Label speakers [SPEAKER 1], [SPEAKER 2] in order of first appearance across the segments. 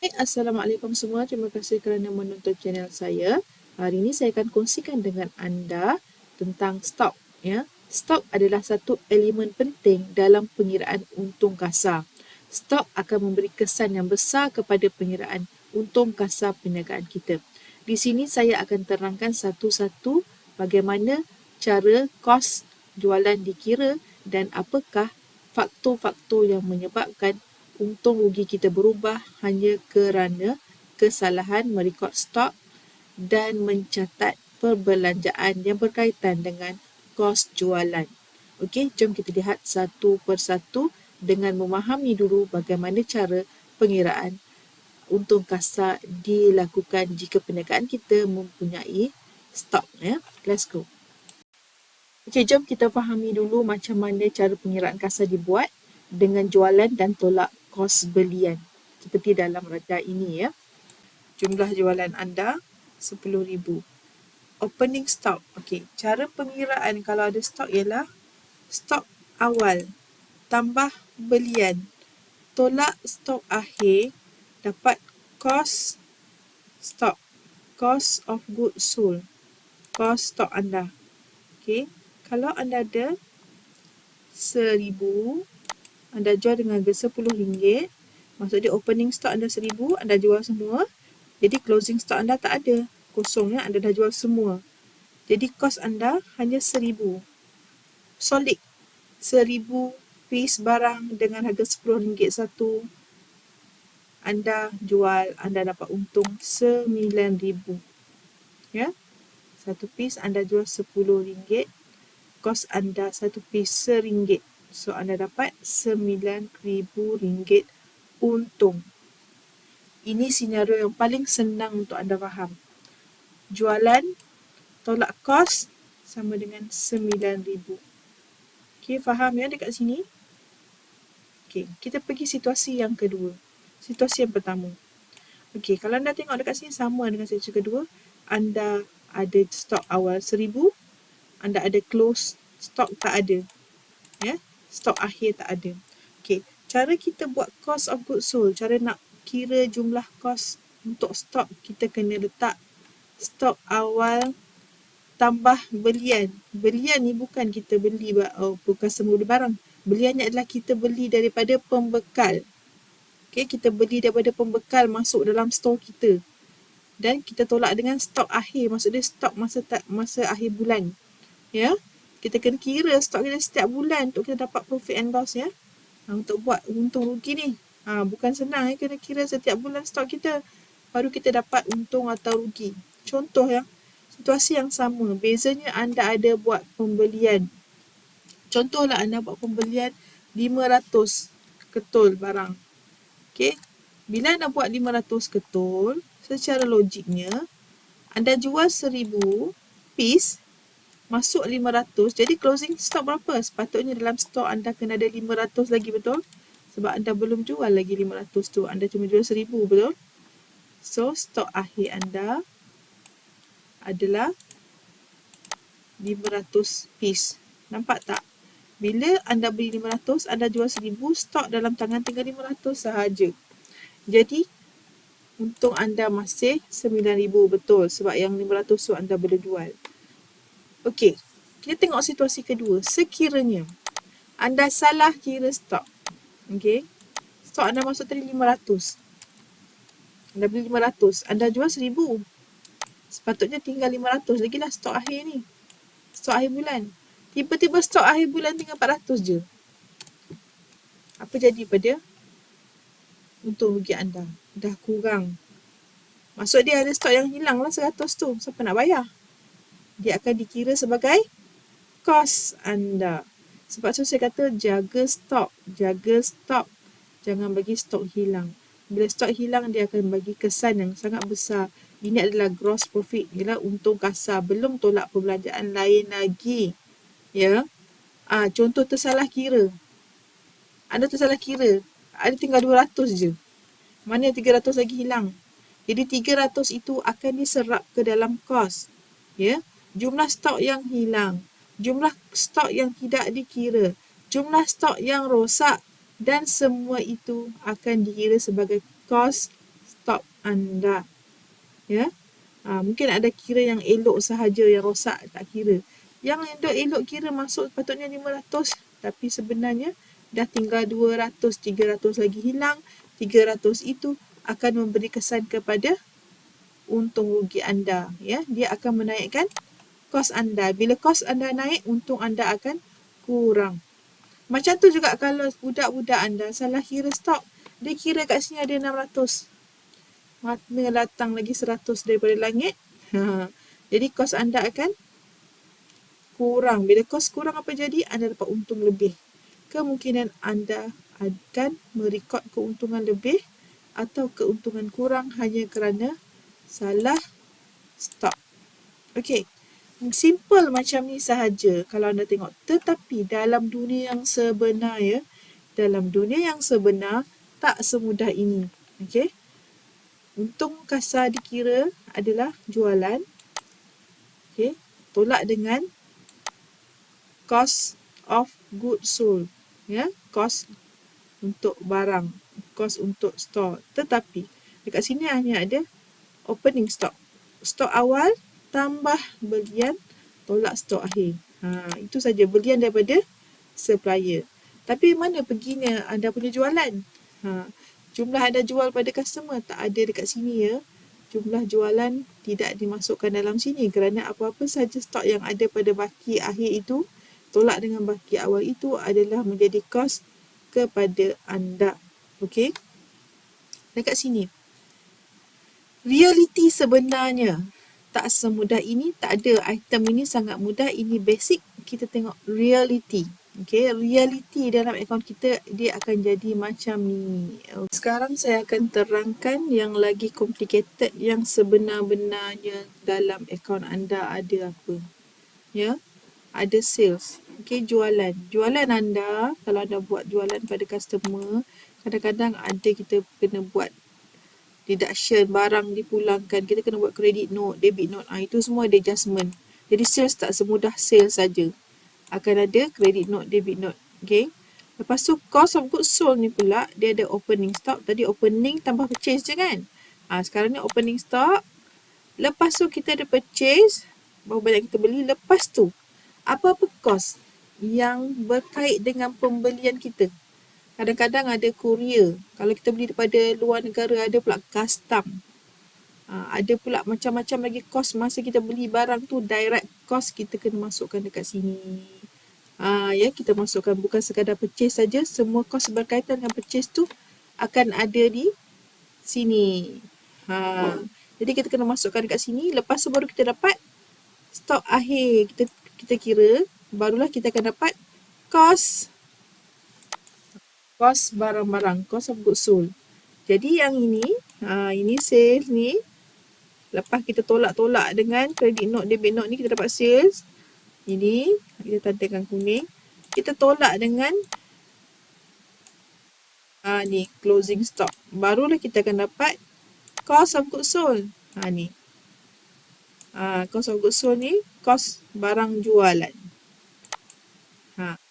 [SPEAKER 1] Assalamualaikum semua. Terima kasih kerana menonton channel saya. Hari ini saya akan kongsikan dengan anda tentang stok. Ya, stok adalah satu elemen penting dalam pengiraan untung kasar. Stok akan memberi kesan yang besar kepada pengiraan untung kasar perniagaan kita. Di sini saya akan terangkan satu-satu bagaimana cara kos jualan dikira dan apakah faktor-faktor yang menyebabkan untung rugi kita berubah hanya kerana kesalahan merekod stok dan mencatat perbelanjaan yang berkaitan dengan kos jualan. Okey, jom kita lihat satu persatu dengan memahami dulu bagaimana cara pengiraan untung kasar dilakukan jika perniagaan kita mempunyai stok ya. Let's go. Okey, jom kita fahami dulu macam mana cara pengiraan kasar dibuat dengan jualan dan tolak kos belian seperti dalam rada ini ya. Jumlah jualan anda 10,000. Opening stock. Okey, cara pengiraan kalau ada stok ialah stok awal tambah belian tolak stok akhir dapat kos stok cost of goods sold kos stok anda okey kalau anda ada seribu anda jual dengan harga RM10. Maksud dia opening stock anda RM1,000, anda jual semua. Jadi closing stock anda tak ada. Kosong ya, anda dah jual semua. Jadi kos anda hanya RM1,000. Solid. RM1,000 piece barang dengan harga RM10 satu. Anda jual, anda dapat untung RM9,000. Ya. Satu piece anda jual RM10. Kos anda satu piece RM1. So anda dapat RM9,000 untung. Ini senario yang paling senang untuk anda faham. Jualan tolak kos sama dengan RM9,000. Okey, faham ya dekat sini? Okey, kita pergi situasi yang kedua. Situasi yang pertama. Okey, kalau anda tengok dekat sini sama dengan situasi kedua, anda ada stok awal RM1,000, anda ada close stok tak ada. Ya, stok akhir tak ada. Okey, cara kita buat cost of goods sold, cara nak kira jumlah kos untuk stok, kita kena letak stok awal tambah belian. Belian ni bukan kita beli oh, bukan semua barang. Belian ni adalah kita beli daripada pembekal. Okey, kita beli daripada pembekal masuk dalam store kita. Dan kita tolak dengan stok akhir, maksud dia stok masa tak masa akhir bulan. Ya kita kena kira stok kita setiap bulan untuk kita dapat profit and loss ya. Ha, untuk buat untung rugi ni. Ha, bukan senang ya kena kira setiap bulan stok kita baru kita dapat untung atau rugi. Contoh ya. Situasi yang sama. Bezanya anda ada buat pembelian. Contohlah anda buat pembelian 500 ketul barang. Okey. Bila anda buat 500 ketul, secara logiknya anda jual 1000 piece masuk 500 jadi closing stock berapa? Sepatutnya dalam stok anda kena ada 500 lagi betul? Sebab anda belum jual lagi 500 tu anda cuma jual 1000 betul? So stok akhir anda adalah 500 piece. Nampak tak? Bila anda beli 500 anda jual 1000 stok dalam tangan tinggal 500 sahaja. Jadi untung anda masih 9000 betul? Sebab yang 500 tu anda boleh jual Okey, kita tengok situasi kedua. Sekiranya anda salah kira stok. Okey. Stok anda masuk tadi 500. Anda beli 500. Anda jual 1000. Sepatutnya tinggal 500 lagi lah stok akhir ni. Stok akhir bulan. Tiba-tiba stok akhir bulan tinggal 400 je. Apa jadi pada untuk rugi anda? Dah kurang. Maksud dia ada stok yang hilang lah 100 tu. Siapa nak bayar? Dia akan dikira sebagai kos anda. Sebab tu saya kata jaga stok, jaga stok. Jangan bagi stok hilang. Bila stok hilang dia akan bagi kesan yang sangat besar. Ini adalah gross profit, ialah untung kasar, belum tolak perbelanjaan lain lagi. Ya. Ah, contoh tersalah kira. Anda tersalah kira, ada tinggal 200 je. Mana 300 lagi hilang? Jadi 300 itu akan diserap ke dalam kos. Ya jumlah stok yang hilang, jumlah stok yang tidak dikira, jumlah stok yang rosak dan semua itu akan dikira sebagai kos stok anda. Ya. Ha, mungkin ada kira yang elok sahaja yang rosak tak kira. Yang elok elok kira masuk patutnya 500 tapi sebenarnya dah tinggal 200, 300 lagi hilang. 300 itu akan memberi kesan kepada untung rugi anda. Ya, dia akan menaikkan kos anda. Bila kos anda naik, untung anda akan kurang. Macam tu juga kalau budak-budak anda salah kira stok. Dia kira kat sini ada 600. Mana datang lagi 100 daripada langit. Jadi kos anda akan kurang. Bila kos kurang apa jadi? Anda dapat untung lebih. Kemungkinan anda akan merekod keuntungan lebih atau keuntungan kurang hanya kerana salah stok. Okey simple macam ni sahaja kalau anda tengok. Tetapi dalam dunia yang sebenar ya dalam dunia yang sebenar tak semudah ini. Okey untung kasar dikira adalah jualan. Okey tolak dengan cost of good sold ya. Cost untuk barang cost untuk store. Tetapi dekat sini hanya ada opening stock. Stok awal tambah belian tolak stok akhir. Ha, itu saja belian daripada supplier. Tapi mana perginya anda punya jualan? Ha, jumlah anda jual pada customer tak ada dekat sini ya. Jumlah jualan tidak dimasukkan dalam sini kerana apa-apa saja stok yang ada pada baki akhir itu tolak dengan baki awal itu adalah menjadi kos kepada anda. Okey? Dekat sini. Realiti sebenarnya tak semudah ini, tak ada item ini sangat mudah, ini basic, kita tengok reality. Okay, reality dalam akaun kita dia akan jadi macam ni. Sekarang saya akan terangkan yang lagi complicated yang sebenar-benarnya dalam akaun anda ada apa. Ya, ada sales. Okay, jualan. Jualan anda, kalau anda buat jualan pada customer, kadang-kadang ada kita kena buat deduction barang dipulangkan kita kena buat credit note debit note ah itu semua ada adjustment. Jadi sales tak semudah sales saja. Akan ada credit note debit note okay? Lepas tu cost of goods sold ni pula dia ada opening stock. Tadi opening tambah purchase je kan? Ah sekarang ni opening stock. Lepas tu kita ada purchase berapa banyak kita beli lepas tu apa-apa cost yang berkait dengan pembelian kita kadang-kadang ada courier. Kalau kita beli daripada luar negara ada pula custom. Ha, ada pula macam-macam lagi kos masa kita beli barang tu direct cost kita kena masukkan dekat sini. Ha, ya kita masukkan bukan sekadar purchase saja, semua kos berkaitan dengan purchase tu akan ada di sini. Ha, jadi kita kena masukkan dekat sini, lepas tu baru kita dapat stok akhir kita kita kira barulah kita akan dapat kos cost barang-barang, cost of goods sold. Jadi yang ini, ha, ini sales ni, lepas kita tolak-tolak dengan credit note, debit note ni kita dapat sales. Ini, kita tandingkan kuning. Kita tolak dengan ha, ni, closing stock. Barulah kita akan dapat cost of goods sold. Ha, ni. Ha, cost of goods sold ni, cost barang jualan. Ha.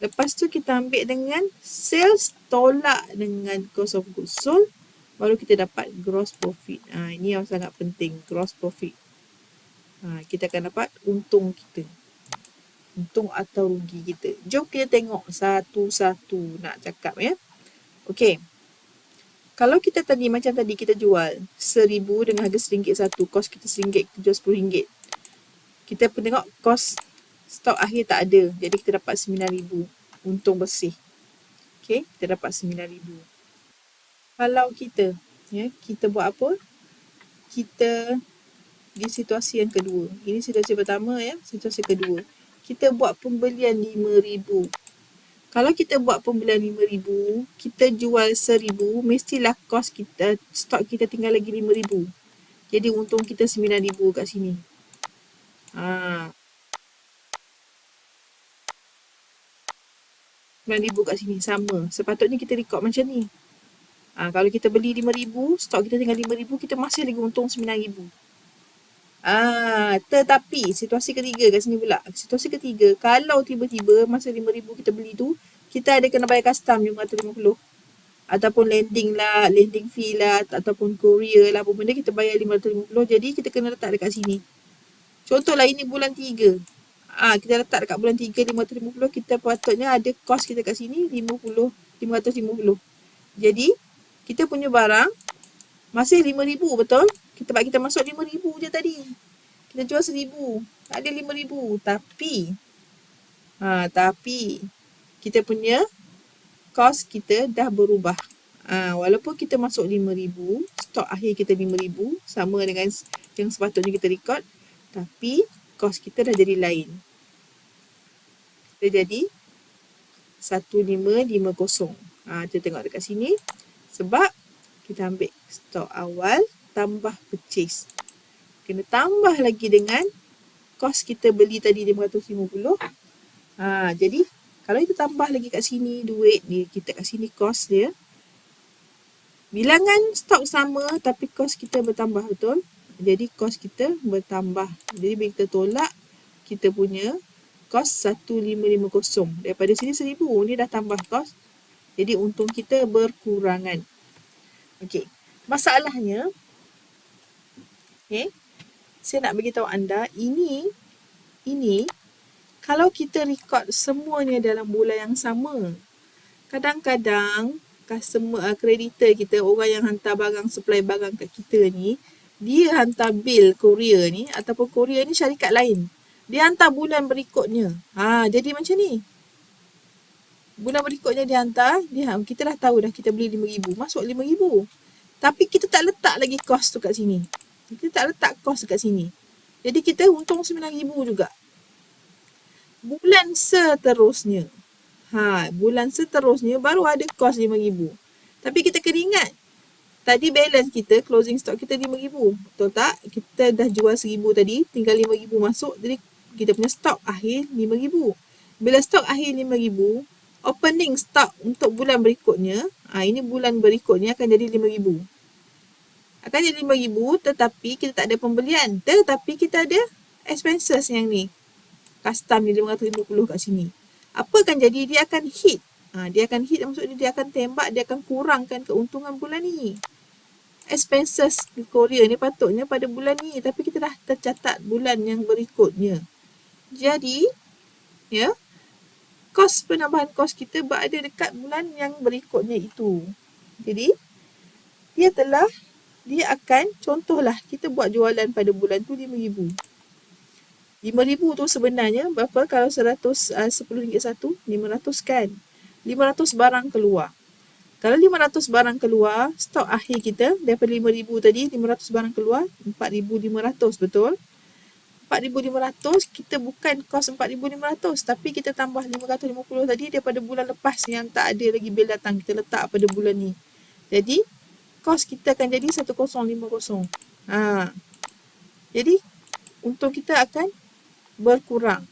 [SPEAKER 1] Lepas tu kita ambil dengan sales tolak dengan cost of goods sold. Baru kita dapat gross profit. Ha, ini yang sangat penting. Gross profit. Ha, kita akan dapat untung kita. Untung atau rugi kita. Jom kita tengok satu-satu nak cakap ya. Okey. Kalau kita tadi macam tadi kita jual seribu dengan harga seringgit satu. Kos kita seringgit, kita jual sepuluh ringgit. Kita pun tengok kos stok akhir tak ada. Jadi kita dapat RM9,000 untung bersih. Okay, kita dapat RM9,000. Kalau kita, ya, kita buat apa? Kita di situasi yang kedua. Ini situasi pertama ya, situasi kedua. Kita buat pembelian RM5,000. Kalau kita buat pembelian RM5,000, kita jual RM1,000, mestilah kos kita, stok kita tinggal lagi RM5,000. Jadi untung kita RM9,000 kat sini. Ha, RM9,000 kat sini sama. Sepatutnya kita record macam ni. Ha, kalau kita beli RM5,000, stok kita tinggal RM5,000, kita masih lagi untung RM9,000. Ah, tetapi situasi ketiga kat sini pula. Situasi ketiga, kalau tiba-tiba masa RM5,000 kita beli tu, kita ada kena bayar custom RM550. ataupun landing lah, landing fee lah ataupun courier lah apa benda kita bayar 550 jadi kita kena letak dekat sini. Contohlah ini bulan 3. Ah ha, kita letak dekat bulan 3 550 kita patutnya ada kos kita kat sini 50 550. Jadi kita punya barang masih 5000 betul? Kita bagi kita masuk 5000 je tadi. Kita jual 1000. Ada 5000 tapi ha, tapi kita punya kos kita dah berubah. Ha, walaupun kita masuk 5000, stok akhir kita 5000 sama dengan yang sepatutnya kita record tapi kos kita dah jadi lain. Dia jadi 1550. Ha, kita tengok dekat sini. Sebab kita ambil stok awal tambah purchase. Kena tambah lagi dengan kos kita beli tadi 550. Ha, jadi kalau kita tambah lagi kat sini duit ni kita kat sini kos dia. Bilangan stok sama tapi kos kita bertambah betul. Jadi kos kita bertambah. Jadi bila kita tolak kita punya kos 1550. Daripada sini 1000 ni dah tambah kos. Jadi untung kita berkurangan. Okey. Masalahnya okey. Saya nak bagi tahu anda ini ini kalau kita record semuanya dalam bulan yang sama, kadang-kadang customer uh, creditor kita, orang yang hantar barang, supply barang kat kita ni, dia hantar bil courier ni ataupun courier ni syarikat lain. Dia hantar bulan berikutnya. Ha, jadi macam ni. Bulan berikutnya dia hantar, dia, kita dah tahu dah kita beli RM5,000. Masuk RM5,000. Tapi kita tak letak lagi kos tu kat sini. Kita tak letak kos kat sini. Jadi kita untung RM9,000 juga bulan seterusnya. Ha, bulan seterusnya baru ada kos RM5,000. Tapi kita kena ingat, tadi balance kita, closing stock kita RM5,000. Betul tak? Kita dah jual RM1,000 tadi, tinggal RM5,000 masuk. Jadi kita punya stock akhir RM5,000. Bila stock akhir RM5,000, opening stock untuk bulan berikutnya, ha, ini bulan berikutnya akan jadi RM5,000. Akan jadi RM5,000 tetapi kita tak ada pembelian. Tetapi kita ada expenses yang ni custom ni 550 kat sini. Apa akan jadi? Dia akan hit. Ha, dia akan hit maksudnya dia akan tembak, dia akan kurangkan keuntungan bulan ni. Expenses Korea ni patutnya pada bulan ni tapi kita dah tercatat bulan yang berikutnya. Jadi, ya, kos penambahan kos kita berada dekat bulan yang berikutnya itu. Jadi, dia telah, dia akan, contohlah kita buat jualan pada bulan tu RM5,000. RM5,000 tu sebenarnya berapa kalau 100 uh, RM10 satu? RM500 kan? RM500 barang keluar. Kalau RM500 barang keluar, stok akhir kita daripada RM5,000 tadi, RM500 barang keluar, RM4,500 betul? RM4,500 kita bukan kos RM4,500 tapi kita tambah RM550 tadi daripada bulan lepas yang tak ada lagi bil datang kita letak pada bulan ni. Jadi kos kita akan jadi 1050. Ha. Jadi untung kita akan berkurang.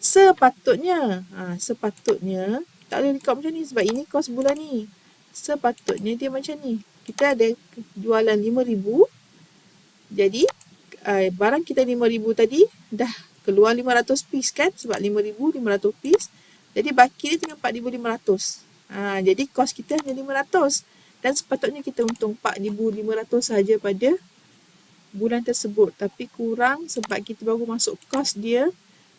[SPEAKER 1] Sepatutnya, ha, sepatutnya, tak boleh rekod macam ni sebab ini kos bulan ni. Sepatutnya dia macam ni. Kita ada jualan RM5,000. Jadi, uh, barang kita RM5,000 tadi dah keluar 500 piece kan? Sebab RM5,000, 500 piece. Jadi, baki dia tinggal RM4,500. Ha, jadi, kos kita hanya RM500. Dan sepatutnya kita untung RM4,500 saja pada bulan tersebut tapi kurang sebab kita baru masuk kos dia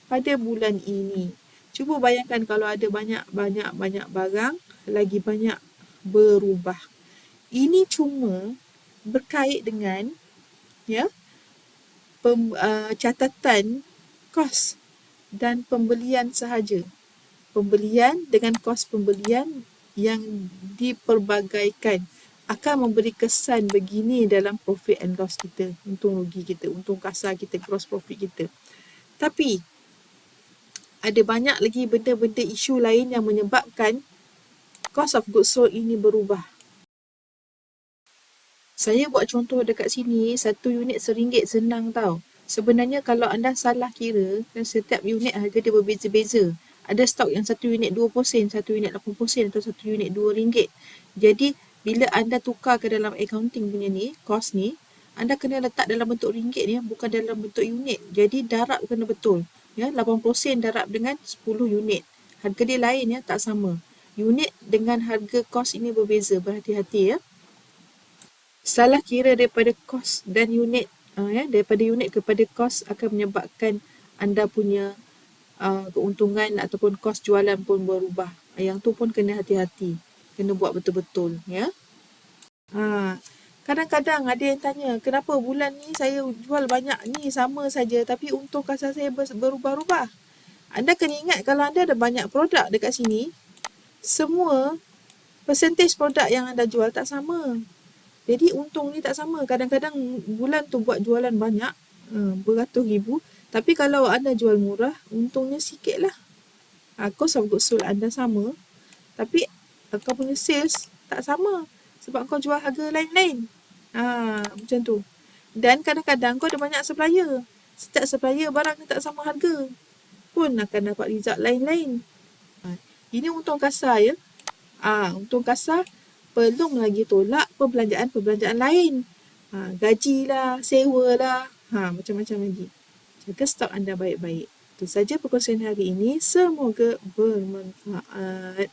[SPEAKER 1] pada bulan ini. Cuba bayangkan kalau ada banyak-banyak-banyak barang lagi banyak berubah. Ini cuma berkait dengan ya pem, uh, catatan kos dan pembelian sahaja. Pembelian dengan kos pembelian yang diperbagaikan akan memberi kesan begini dalam profit and loss kita, untung rugi kita, untung kasar kita, gross profit kita. Tapi ada banyak lagi benda-benda isu lain yang menyebabkan cost of goods sold ini berubah. Saya buat contoh dekat sini, satu unit seringgit senang tau. Sebenarnya kalau anda salah kira, dan setiap unit harga dia berbeza-beza. Ada stok yang satu unit 2%, satu unit 8% atau satu unit 2 ringgit. Jadi bila anda tukar ke dalam accounting punya ni, kos ni, anda kena letak dalam bentuk ringgit ni, bukan dalam bentuk unit. Jadi darab kena betul. Ya, 80% darab dengan 10 unit. Harga dia lain ya, tak sama. Unit dengan harga kos ini berbeza, berhati-hati ya. Salah kira daripada kos dan unit uh, ya daripada unit kepada kos akan menyebabkan anda punya uh, keuntungan ataupun kos jualan pun berubah. Yang tu pun kena hati-hati. Kena buat betul-betul ya. Ha, kadang-kadang ada yang tanya, kenapa bulan ni saya jual banyak ni sama saja tapi untung kasar saya berubah-ubah. Anda kena ingat kalau anda ada banyak produk dekat sini, semua percentage produk yang anda jual tak sama. Jadi untung ni tak sama. Kadang-kadang bulan tu buat jualan banyak, uh, beratus ribu. Tapi kalau anda jual murah, untungnya sikit lah. Ha, cost of goods sold anda sama. Tapi uh, kau punya sales tak sama. Sebab kau jual harga lain-lain. Ha, macam tu. Dan kadang-kadang kau ada banyak supplier. Setiap supplier barang ni tak sama harga. Pun akan dapat result lain-lain. Ha, ini untung kasar ya. Ha, untung kasar belum lagi tolak perbelanjaan-perbelanjaan lain. Ha, gaji lah, sewa lah, ha, macam-macam lagi. Jaga stok anda baik-baik. Itu saja perkongsian hari ini. Semoga bermanfaat.